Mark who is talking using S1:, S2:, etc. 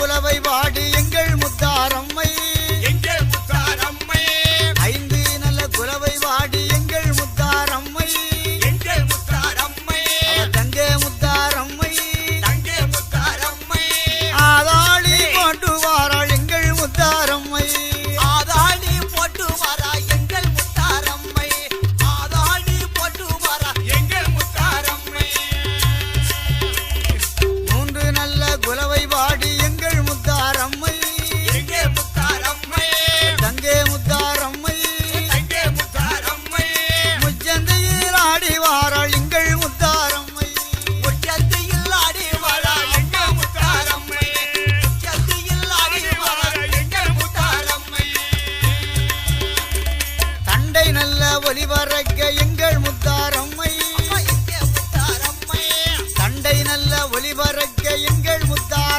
S1: குலவை வாடி. Bolívar.